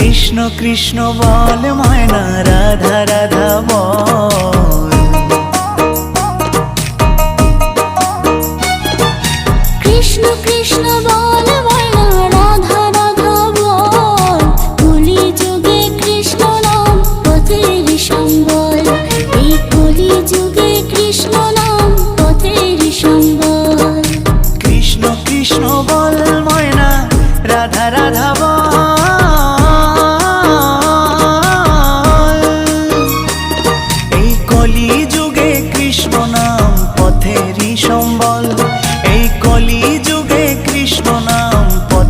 কৃষ্ণ কৃষ্ণ বল ময়না রাধা রাধা বল। কৃষ্ণ কৃষ্ণ বল বয়না রাধা রাধা বল। কলি যুগে কৃষ্ণ নাম পথের সম্বল। এই কলি যুগে কৃষ্ণ নাম পথের সম্বল। কৃষ্ণ কৃষ্ণ বল ময়না রাধা রাধা বল।